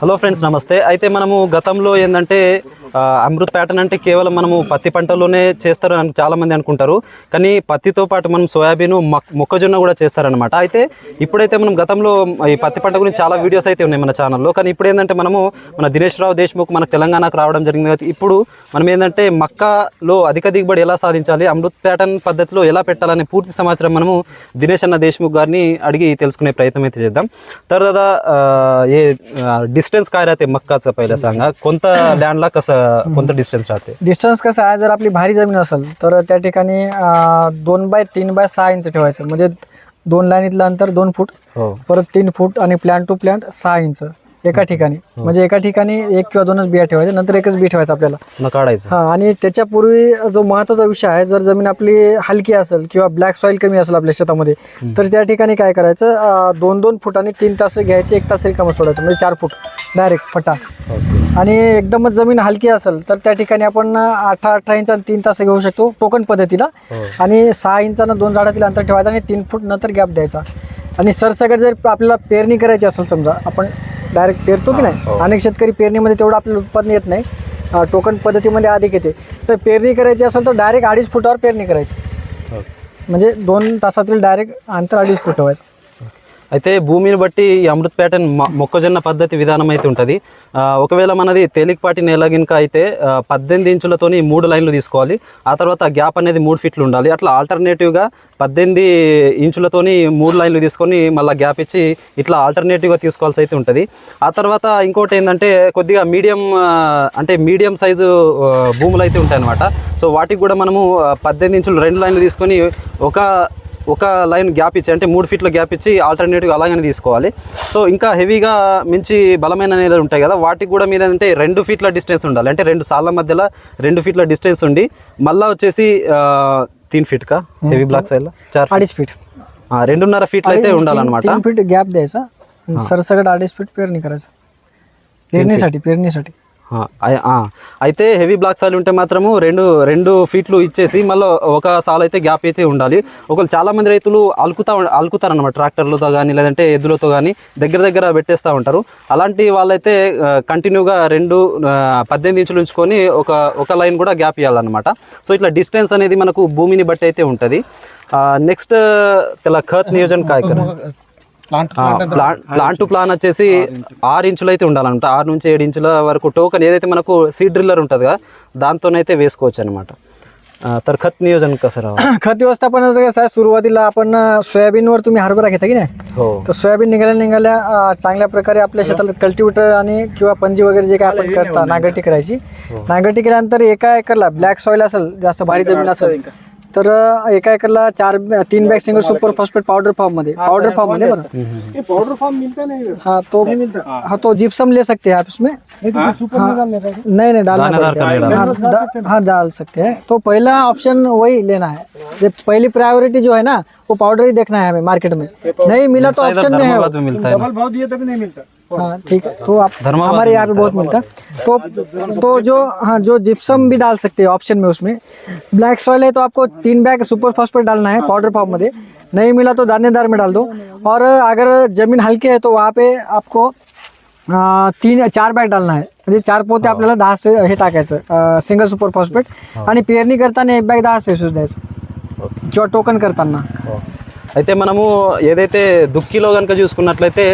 Hello friends నమస్తే. అయితే మనము గతంలో ఏంటంటే అమృత్ ప్యాటర్న్ అంటే కేవలం మనము పత్తి పంటలోనే చేస్తారు అని చాలామంది అనుకుంటారు. కానీ పత్తితో పాటు మనం సోయాబీన్ మొక్కజొన్న కూడా చేస్తారనమాట అయితే ఇప్పుడైతే మనం గతంలో ఈ పత్తి పంట గురించి చాలా వీడియోస్ అయితే ఉన్నాయి మన ఛానల్లో. కానీ ఇప్పుడు ఏంటంటే మనము మన దినేష్ రావు దేశ్ముఖ్ మన తెలంగాణకు రావడం జరిగింది కదా ఇప్పుడు మనం ఏంటంటే మక్కలో అధిక దిగుబడి ఎలా సాధించాలి అమృత్ ప్యాటర్న్ పద్ధతిలో ఎలా పెట్టాలనే పూర్తి సమాచారం మనము దినేష్ అన్న దేశ్ముఖ్ గారిని అడిగి తెలుసుకునే ప్రయత్నం అయితే చేద్దాం. తర్వాత ఏ डिस्टन्स काय राहते मक्काचं पहिलं सांगा? कोणत्या लँडला कसं कोणतं डिस्टन्स राहते? डिस्टन्स कसं आहे जर आपली भारी जमीन असेल तर त्या ठिकाणी दोन बाय तीन बाय सहा इंच ठेवायचं. म्हणजे दोन लाईनीतलं अंतर दोन फूट हो. परत तीन फूट आणि प्लॅन टू प्लॅन्ट सहा इंच. एका ठिकाणी. म्हणजे एका ठिकाणी एक किंवा दोनच बिया ठेवायचे नंतर एकच बी ठेवायचं आपल्याला. काढायचं. हा आणि त्याच्यापूर्वी जो महत्त्वाचा विषय आहे जर जमीन आपली हलकी असेल किंवा ब्लॅक सॉईल कमी असेल आपल्या शेतामध्ये तर त्या ठिकाणी काय करायचं दोन दोन फुटांनी तीन तास घ्यायचे एक तास रिकामं सोडायचं म्हणजे चार फूट डायरेक्ट फटा आणि एकदमच जमीन हलकी असेल तर त्या ठिकाणी आपण अठरा अठरा इंच आणि तीन तास घेऊ शकतो टोकन पद्धतीला हो. आणि सहा इंचानं दोन झाडातील अंतर ठेवायचं आणि तीन फूट नंतर गॅप द्यायचा. आणि सरसकट जर आपल्याला पेरणी करायची असेल समजा आपण डायरेक्ट पेरतो की हो. नाही? अनेक शेतकरी पेरणीमध्ये तेवढं आपल्याला उत्पादन येत नाही. टोकन पद्धतीमध्ये अधिक येते. तर पेरणी करायची असेल तर डायरेक्ट अडीच फुटावर पेरणी करायची. ఓకే म्हणजे दोन तासातील डायरेक्ट अंतर अडीच फूट ठेवायचं. అయితే భూమిని బట్టి ఈ అమృత్ ప్యాటర్న్ మొక్కజొన్న పద్ధతి విధానం అయితే ఉంటుంది. ఒకవేళ మనది తేలికపాటి నేల గినక అయితే పద్దెనిమిది ఇంచులతోని మూడు లైన్లు తీసుకోవాలి. ఆ తర్వాత గ్యాప్ అనేది మూడు ఫీట్లు ఉండాలి. అట్లా ఆల్టర్నేటివ్గా పద్దెనిమిది ఇంచులతోని మూడు లైన్లు తీసుకొని మళ్ళీ గ్యాప్ ఇచ్చి ఇట్లా ఆల్టర్నేటివ్గా తీసుకోవాల్సి అయితే ఉంటుంది. ఆ తర్వాత ఇంకోటి ఏంటంటే కొద్దిగా మీడియం అంటే మీడియం సైజు భూములు అయితే ఉంటాయన్నమాట. సో వాటికి కూడా మనము పద్దెనిమిది ఇంచులు రెండు లైన్లు తీసుకొని ఒక ఒక లైన్ గ్యాప్ ఇచ్చి అంటే మూడు ఫీట్ల గ్యాప్ ఇచ్చి ఆల్టర్నేటివ్ అలాగనే తీసుకోవాలి సో ఇంకా హెవీగా మించి బలమైన నేలలు ఉంటాయి కదా వాటికి కూడా మీద అంటే రెండు ఫీట్ల డిస్టెన్స్ ఉండాలి అంటే రెండు సార్ల మధ్యలో రెండు ఫీట్ల డిస్టెన్స్ ఉండి మళ్ళా వచ్చేసి ఆ, తీన్ ఫీట్ కా హెవీ బ్లాక్ సైడ్ చార్ feet. अडीच फीट ఆ, రెండున్నర ఫీట్లు అయితే ఉండాలన్నమాట तीन फीट गॅप द्यायचा सरसकट अडीच फीट पेरणी करायचं पेरणीसाठी पेरणीसाठी ఆ, అయ్- ఆ. అయితే హెవీ బ్లాక్ సాయిల్ ఉంటే మాత్రము రెండు రెండు ఫీట్లు ఇచ్చేసి మళ్ళీ ఒక సాల్ అయితే గ్యాప్ అయితే ఉండాలి. ఒకళ్ళు చాలామంది రైతులు అలుకుతా అలుకుతారనమాట ట్రాక్టర్లతో కానీ లేదంటే ఎద్దులతో కానీ దగ్గర దగ్గర పెట్టేస్తూ ఉంటారు. అలాంటి వాళ్ళైతే కంటిన్యూగా రెండు పద్దెనిమిది ఇంచులు ఉంచుకొని ఒక ఒక లైన్ కూడా గ్యాప్ ఇవ్వాలన్నమాట సో ఇట్లా డిస్టెన్స్ అనేది మనకు భూమిని బట్టి అయితే ఉంటుంది. నెక్స్ట్ తెల ఖత్ నియోజన కార్యక్రమం ప్లాన్ ప్లాన్ టు ప్లాన్ వచ్చేసి ఆరు ఇంచులు అయితే ఉండాలన్నమాట ఆరు నుంచి ఏడు ఇంచుల వరకు టోకన్ ఏదైతే మనకు సీడ్ డ్రిల్లర్ ఉంటుంది కదా దాంతోనైతే వేసుకోవచ్చు అనమాట तर खत नियोजन कसं राहावं खत व्यवस्थापनाचं कसं आहे सुरुवातीला आपण अं, सोयाबीनवर तुम्ही हरभरा घेता की नाही हो तर सोयाबीन निघाल्या निघाल्या अं, चांगल्या प्रकारे आपल्या शेताला कल्टिवेटर आणि किंवा पंजी वगैरे जे काय आपण करता नांगरटी करायची नांगरटी केल्यानंतर एका एकरला ब्लॅक सॉईल असेल जास्त भारी जमीन असेल तर अं, एका एकरला चार तीन bag single super phosphate powder form मध्ये. पावडर फॉर्म मध्ये बरं. पाउडर फॉर्म मिलता नहीं हाँ तो हाँ तो जिप्सम ले सकते हैं आप उसमें सुपर हाँ, नहीं नहीं डालना पड़ेगा। हाँ, हाँ डाल सकते हैं. तो पहला ऑप्शन वही लेना है. पहली प्रायोरिटी जो है ना वो पाउडर ही देखना है हमें मार्केट में. नहीं मिला तो ऑप्शन में है मिलता है डबल भाव दिए तभी नहीं मिलता। हाँ ठीक है। तो आप हमारे यहाँ पे बहुत मिलता है। तो तो जो हाँ जो जिप्सम भी डाल सकते हैं ऑप्शन में उसमें। ब्लैक सॉइल है तो आपको तीन बैग सुपर फॉस्फेट डालना है पाउडर फॉर्म में नहीं मिला तो दानेदार में डाल दो। और अगर जमीन हल्की है तो वहाँ पे आपको अं, तीन चार बॅग डालना आहे म्हणजे चार पोते आपल्याला दहा से हे टाकायचं सिंगल सुपर फॉस्फेट आणि पेरणी करताना एक बॅग दहा सेल्सिअस द्यायचं. किंवा टोकन करताना. అయితే మనము ఏదైతే దుక్కిలో కనుక చూసుకున్నట్లయితే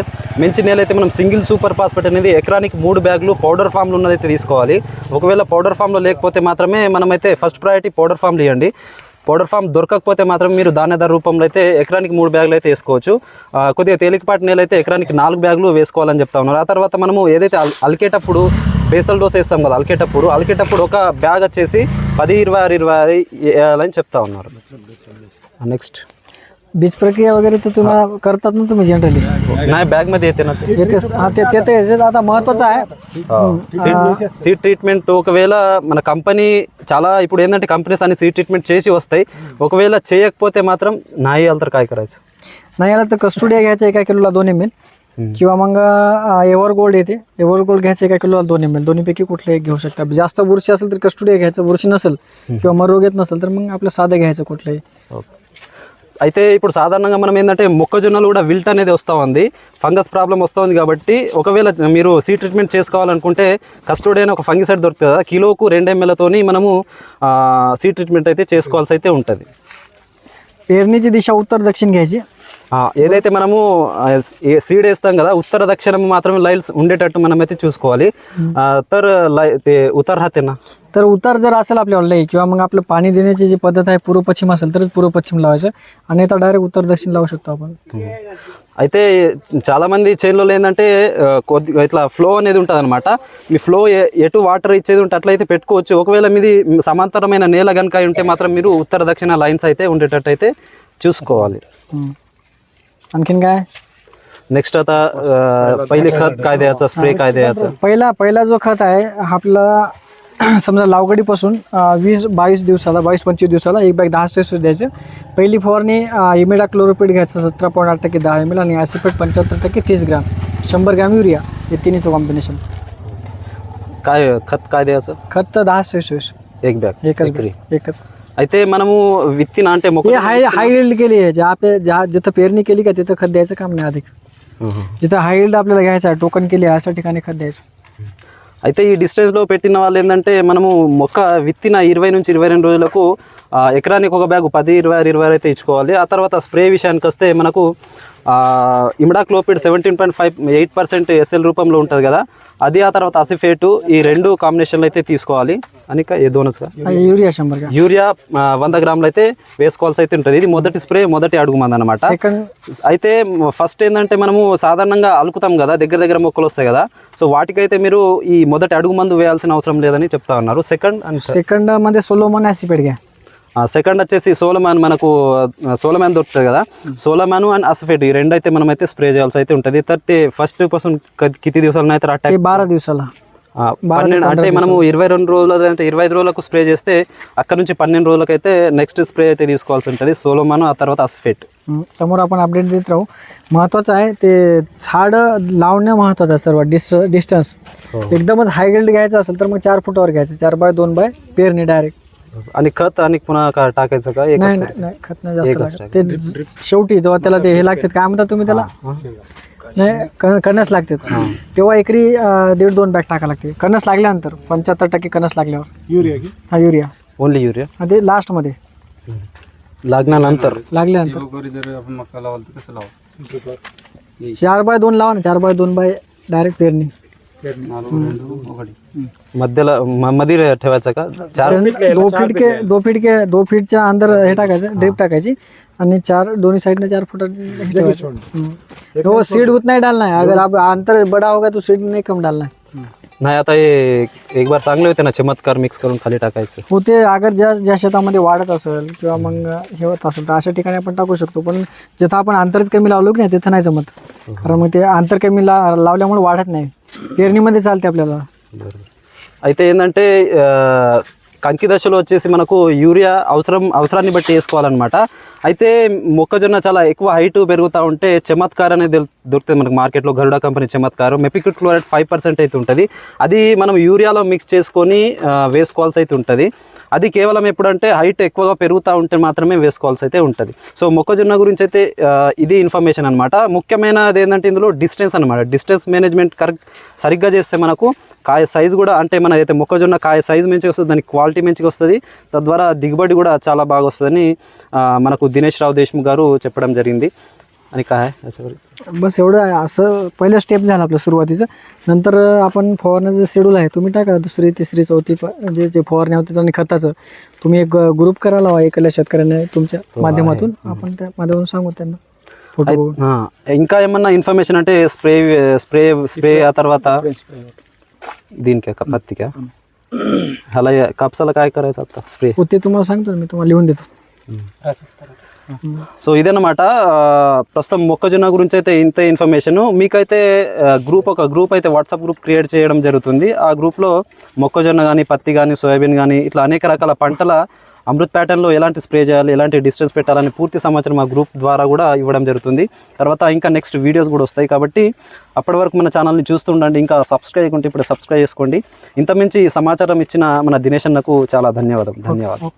మంచి నేల అయితే మనం సింగిల్ సూపర్ ఫాస్ఫేట్ అనేది ఎకరానికి మూడు బ్యాగులు పౌడర్ ఫామ్లో ఉన్నదైతే తీసుకోవాలి. ఒకవేళ పౌడర్ ఫామ్లో లేకపోతే మాత్రమే మనమైతే ఫస్ట్ ప్రయారిటీ పౌడర్ ఫామ్లు ఇవ్వండి పౌడర్ ఫామ్ దొరకకపోతే మాత్రం మీరు దానేదార్ రూపంలో అయితే ఎకరానికి మూడు బ్యాగులు అయితే వేసుకోవచ్చు. కొద్దిగా తేలికపాటి నేల అయితే ఎకరానికి నాలుగు బ్యాగులు వేసుకోవాలని చెప్తా ఉన్నారు. ఆ తర్వాత మనము ఏదైతే అల్- అలికేటప్పుడు బేసల్ డోస్ వేస్తాం కదా అలికేటప్పుడు అలికేటప్పుడు ఒక బ్యాగ్ వచ్చేసి పది ఇరవై ఆరు ఇరవై ఆరు వేయాలని చెప్తా ఉన్నారు. నెక్స్ట్. बीज प्रक्रिया वगैरे तर तुम्हाला करतात ना तुम्ही जनरली नाही बॅगमध्ये येते ना ते येते हा ते ते तर याच्यात आता महत्वाचं आहे సీడ్ సీడ్ ట్రీట్మెంట్ ఒకవేళ మన కంపెనీ చాలా ఇప్పుడు ఏంటంటే కంపెనీస్ అన్ని సీడ్ ట్రీట్మెంట్ చేసి వస్తాయి ఒకవేళ చేయకపోతే మాత్రం నాయి వెళ్తారు काय करायचं नाही आला तर कस्टोडिया घ्यायचा एका किलोला दोन एम एल किंवा मग एव्हर गोल्ड येते एव्हर गोल्ड घ्यायचं एका किलोला दोन एम एल दोन्हीपैकी कुठलं एक घेऊ शकता जास्त बुरशी असेल तर कस्टोडिया घ्यायचं बुरशी नसेल किंवा मग रोग येत नसेल तर मग आपलं साधं घ्यायचं कुठलंही అయితే ఇప్పుడు సాధారణంగా మనం ఏంటంటే మొక్కజొన్నలు కూడా విల్ట్ అనేది వస్తూ ఉంది ఫంగస్ ప్రాబ్లం వస్తుంది కాబట్టి ఒకవేళ మీరు సీ ట్రీట్మెంట్ చేసుకోవాలనుకుంటే కస్టోడ్ అయిన ఒక ఫంగిసైడ్ దొరుకుతుంది కదా కిలోకు రెండు ఎంఎల్తోని మనము సీ ట్రీట్మెంట్ అయితే చేసుకోవాల్సి అయితే ఉంటుంది पेरणीची दिशा उत्तर दक्षिण घ्यायची ఆ, ఏదైతే మనము సీడ్ వేస్తాం కదా ఉత్తర దక్షిణం మాత్రమే లైన్స్ ఉండేటట్టు మనం అయితే చూసుకోవాలి ఆ, तर लाई- ते उतार राहते ना तर उतार जर असेल आपल्याला लई किंवा मग आपलं पाणी देण्याची जी पद्धत आहे पूर्व पश्चिम असेल तरच पूर्व पश्चिम लावायचं आणि आता डायरेक्ट उत्तर दक्षिण लावू शकतो आपण అయితే చాలా మంది చేనులలో ఏంటంటే ఆ, కొద్ది ఇట్లా ఫ్లో అనేది ఉంటుంది అనమాట మీ ఫ్లో ఎటు వాటర్ ఇచ్చేది ఉంటే అట్లయితే పెట్టుకోవచ్చు ఒకవేళ మీది సమాంతరమైన నేల కనుక అయి ఉంటే మాత్రం మీరు ఉత్తర దక్షిణ లైన్స్ అయితే ఉండేటట్టు అయితే చూసుకోవాలి हम्म. आणखीन काय? नेक्स्ट आता पहिले खत काय द्यायचं? स्प्रे काय द्यायचं? पहिला पहिला जो खत आहे आपला समजा लावगडीपासून वीस बावीस दिवसाला बावीस पंचवीस दिवसाला एक बॅग दहा स्टेस द्यायचं. पहिली फवारणी इमिडा क्लोरोपिड घ्यायचं सतरा पॉईंट आठ टक्के दहा एम एल आणि ॲसिपेट पंच्याहत्तर टक्के तीस ग्राम. शंभर ग्राम युरिया. हे तिन्हीचं कॉम्बिनेशन काय खत काय द्यायचं? खत तर दहा स्टेस एक बॅग एकच एकच. అయితే మనము విత్తిన అంటే మొక్క हे हाय हाय हिल्ड केली आहे ज्या पे ज्या जिथं पेरणी केली का तिथं खत द्यायचं काम नाही अधिक जिथं हाय हिल्ड आपल्याला घ्यायचं आहे टोकन केली आहे अशा ठिकाणी खत द्यायचं అయితే ఈ డిస్టెన్స్లో పెట్టిన వాళ్ళు ఏంటంటే మనము మొక్క విత్తిన ఇరవై నుంచి ఇరవై రెండు రోజులకు ఆ, ఎకరానికి ఒక బ్యాగ్ పది ఇరవై ఇరవై అయితే ఇచ్చుకోవాలి. ఆ తర్వాత స్ప్రే విషయానికి వస్తే మనకు imidacloprid seventeen point five eight percent SL రూపంలో ఉంటుంది కదా అది ఆ తర్వాత అసిఫేటు ఈ రెండు కాంబినేషన్లు అయితే తీసుకోవాలి. అని ఏ దోనస్గా యూరియా యూరియా వంద గ్రాములు అయితే వేసుకోవాల్సి అయితే ఉంటుంది. ఇది మొదటి స్ప్రే మొదటి అడుగు మంది అనమాట అయితే ఫస్ట్ ఏంటంటే మనము సాధారణంగా అలుకుతాం కదా దగ్గర దగ్గర మొక్కలు వస్తాయి కదా. సో వాటికైతే మీరు ఈ మొదటి అడుగు మందు వేయాల్సిన అవసరం లేదని చెప్తా ఉన్నారు. సెకండ్ సెకండ్ మంది సొలో సెకండ్ వచ్చేసి సోలమాన్ మనకు సోలమాన్ దొరుకుతుంది కదా సోలమాను అండ్ అసఫేట్ ఈ రెండు అయితే మనం అయితే స్ప్రే చేయాల్సి అయితే ఉంటుంది తర్తే ఫస్ట్ పర్సన్ కితి దివసాలను అయితే ते అటాక్ बारा दिवसाला పన్నెండు అంటే మనము ఇరవై రెండు రోజులు అంటే ఇరవై ఐదు రోజులకు స్ప్రే చేస్తే అక్కడ నుంచి పన్నెండు రోజులకు అయితే నెక్స్ట్ స్ప్రే అయితే తీసుకోవాల్సి ఉంటుంది సోలోమాను ఆ తర్వాత అసఫేట్ हं, समोर आपण अपडेट देत राहू महत्त्वाचं आहे ते झाड लावणं महत्त्वाचं आहे सर्व डिस डिस्टन्स एकदमच हाय गिल्ड घ्यायचं असेल तर मग चार फुटावर घ्यायचं चार बाय दोन बाय पेरणी डायरेक्ट आणि खत आणि पुन्हा का टाकायचं का? एकच नाही? नाही नाही खत नाही जास्त एकच लागत. ते शेवटी जेव्हा त्याला ते हे लागतात काय म्हणता तुम्ही त्याला? नाही क- कणस लागतात. तेव्हा एकरी अं, दीड दोन बॅग टाका लागते. कणस लागल्यानंतर पंच्याहत्तर टक्के कणस लागल्यावर. युरिया की? हा युरिया. Only urea? आणि ते लास्टमध्ये. लागण्यानंतर लागल्यानंतर. चार बाय दोन लावा ना चार बाय दोन बाय डायरेक्ट पेरणी. मध्यला मध्ये ठेवायचं का? चार दो फीट के दो फीट के दो फीटच्या अंदर हे टाकायचं ड्रिप टाकायची. आणि चार दोन्ही साइडने चार फुट हे. वो सीड उतना ही डालना है अगर आप अंतर बड़ा होगा तो सीड नहीं कम डालना है नाही आता हे एक बार चांगले होते ना चमत्कार मिक्स करून खाली टाकायचं. हो ते अगर ज्या ज्या शेतामध्ये वाढत असेल किंवा मग हे होत असेल तर अशा ठिकाणी आपण टाकू शकतो. पण जिथं आपण अंतरच कमी लावलो की नाही तिथं नाही जमत. कारण मग ते अंतर कमी ला लावल्यामुळे वाढत नाही. पेरणीमध्ये चालते आपल्याला అయితే ఏంటంటే ఆ, కంకి దశలో వచ్చేసి మనకు యూరియా అవసరం అవసరాన్ని బట్టి వేసుకోవాలన్నమాట అయితే మొక్కజొన్న చాలా ఎక్కువ హైట్ పెరుగుతూ ఉంటే చమత్కార్ అనేది దొరు- దొరుకుతుంది మనకు మార్కెట్లో గరుడ కంపెనీ చమత్కారు మెపిక్విడ్ క్లోరైడ్ ఫైవ్ పర్సెంట్ అయితే ఉంటుంది అది మనం యూరియాలో మిక్స్ చేసుకొని ఆ, వేసుకోవాల్సి అయితే ఉంటుంది అది కేవలం ఎప్పుడంటే హైట్ ఎక్కువగా పెరుగుతూ ఉంటే మాత్రమే వేసుకోవాల్సి అయితే ఉంటుంది. సో మొక్కజొన్న గురించి అయితే ఇది ఇన్ఫర్మేషన్ అనమాట ముఖ్యమైనది ఏంటంటే ఇందులో డిస్టెన్స్ అనమాట డిస్టెన్స్ మేనేజ్మెంట్ కరెక్ట్ సరిగ్గా చేస్తే మనకు కాయ సైజ్ కూడా అంటే మన అయితే మొక్కజొన్న కాయ సైజ్ మంచిగా వస్తుంది దాని క్వాలిటీ మంచిగా వస్తుంది. తద్వారా దిగుబడి కూడా చాలా బాగా వస్తుందని మనకు దినేష్ రావు దేశ్ముఖ్ గారు చెప్పడం జరిగింది. आणि काय आहे याच्यावर बस एवढं आहे. असं पहिलं स्टेप झालं आपलं सुरुवातीचं. नंतर आपण फवारण्याचं जे शेड्यूल आहे तुम्ही टाका. दुसरी तिसरी चौथी प- जे जे फवारण्या होतात आणि खताचं. तुम्ही एक ग्रुप करा लावा एखाद्या शेतकऱ्याने तुमच्या माध्यमातून. आपण त्या माध्यमातून सांगू त्यांना. फोटो బయట इन्फॉर्मेशन ఇంకా ఏమన్నా ఇన్ఫర్మేషన్ అంటే స్ప్రే స్ప్రే స్ప్రే ఆ తర్వాత దీనికి పత్తికా అలా కాपसाला काय? करायचं आता? स्प्रे ते तुम्हाला सांगतो ना, मी तुम्हाला लिहून देतो. సో ఇదన్నమాట ప్రస్తుతం మొక్కజొన్న గురించి అయితే ఇంత ఇన్ఫర్మేషన్ మీకైతే గ్రూప్ ఒక గ్రూప్ అయితే వాట్సాప్ గ్రూప్ క్రియేట్ చేయడం జరుగుతుంది. ఆ గ్రూప్లో మొక్కజొన్న కానీ పత్తి కానీ సోయాబీన్ కానీ ఇట్లా అనేక రకాల పంటల అమృత్ ప్యాటర్న్లో ఎలాంటి స్ప్రే చేయాలి ఎలాంటి డిస్టెన్స్ పెట్టాలని పూర్తి సమాచారం ఆ గ్రూప్ ద్వారా కూడా ఇవ్వడం జరుగుతుంది. తర్వాత ఇంకా నెక్స్ట్ వీడియోస్ కూడా వస్తాయి కాబట్టి అప్పటి వరకు మన ఛానల్ని చూస్తుండండి ఇంకా సబ్స్క్రైబ్ చేయకుంటే ఇప్పుడు సబ్స్క్రైబ్ చేసుకోండి. ఇంతమించి సమాచారం ఇచ్చిన మన దినేష్ అన్నకు చాలా ధన్యవాదం. ధన్యవాదం